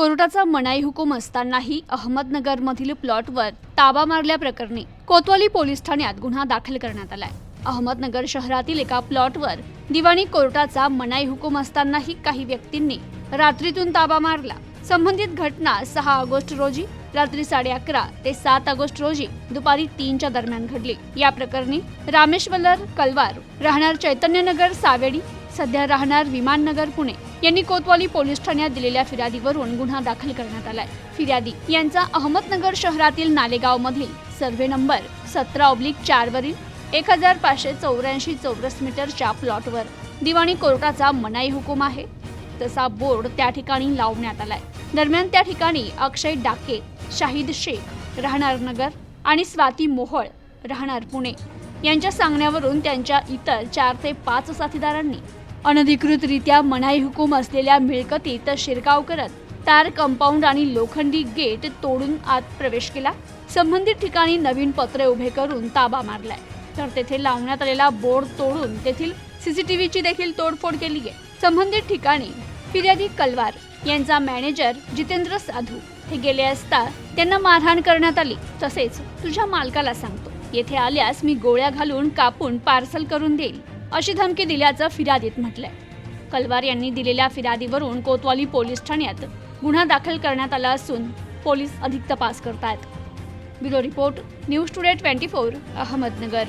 कोर्टाचा मनाई हुकूम असतानाही अहमदनगरमधील प्लॉटवर ताबा मारल्याप्रकरणी कोतवाली पोलीस ठाण्यात गुन्हा दाखल करण्यात आलाय. अहमदनगर शहरातील एका प्लॉटवर दिवाणी कोर्टाचा मनाई हुकूम असतानाही काही व्यक्तींनी रात्रीतून ताबा मारला. संबंधित घटना सहा ऑगस्ट रोजी रात्री साडे अकरा ते सात ऑगस्ट रोजी दुपारी तीनच्या दरम्यान घडली. या प्रकरणी रामेश्वर कलवार राहणार चैतन्यनगर सावेडी सध्या राहणार विमाननगर पुणे. यांनी कोतवाली पोलीस ठाण्यात दिलेल्या फिर्यादीवरून गुन्हा दाखल करण्यात आलाय. फिर्यादी यांचा अहमदनगर शहरातील नालेगाव मधील सर्व्हे नंबर सतरा ऑब्लिक चार वरील एक हजार पाचशे चौऱ्याऐंशी चौरस मीटरच्या प्लॉटवर दिवाणी कोर्टाचा मनाई हुकूम आहे. तसा बोर्ड त्या ठिकाणी लावण्यात आलाय. दरम्यान त्या ठिकाणी अक्षय डाके शाहिद शेख राहणार नगर आणि स्वाती मोहळ राहणार पुणे. यांच्या सांगण्यावरून त्यांच्या इतर चार ते पाच साथीदारांनी अनधिकृतरित्या मनाई हुकूम असलेल्या मिळकतीत शिरकाव करत तार कंपाऊंड आणि लोखंडी गेट तोडून आत प्रवेश केला. संबंधित ठिकाणी नवीन पत्रे उभे करून ताबा मारलाय. तर तेथे लावण्यात आलेला बोर्ड तोडून तेथील सीसीटीव्हीची देखील तोडफोड केली आहे. संबंधित ठिकाणी फिर्यादी कलवार यांचा मॅनेजर जितेंद्र साधू हे गेले असता त्यांना मारहाण करण्यात आली. तसेच तुझ्या मालकाला सांगतो येथे आल्यास मी गोळ्या घालून कापून पार्सल करून देईल. अशी धमकी दिल्याचं फिर्यादीत म्हटलंय. कलवार यांनी दिलेल्या फिर्यादीवरून कोतवाली पोलीस ठाण्यात गुन्हा दाखल करण्यात आला असून पोलीस अधिक तपास करतायत. Bureau report news today twenty four Ahmednagar.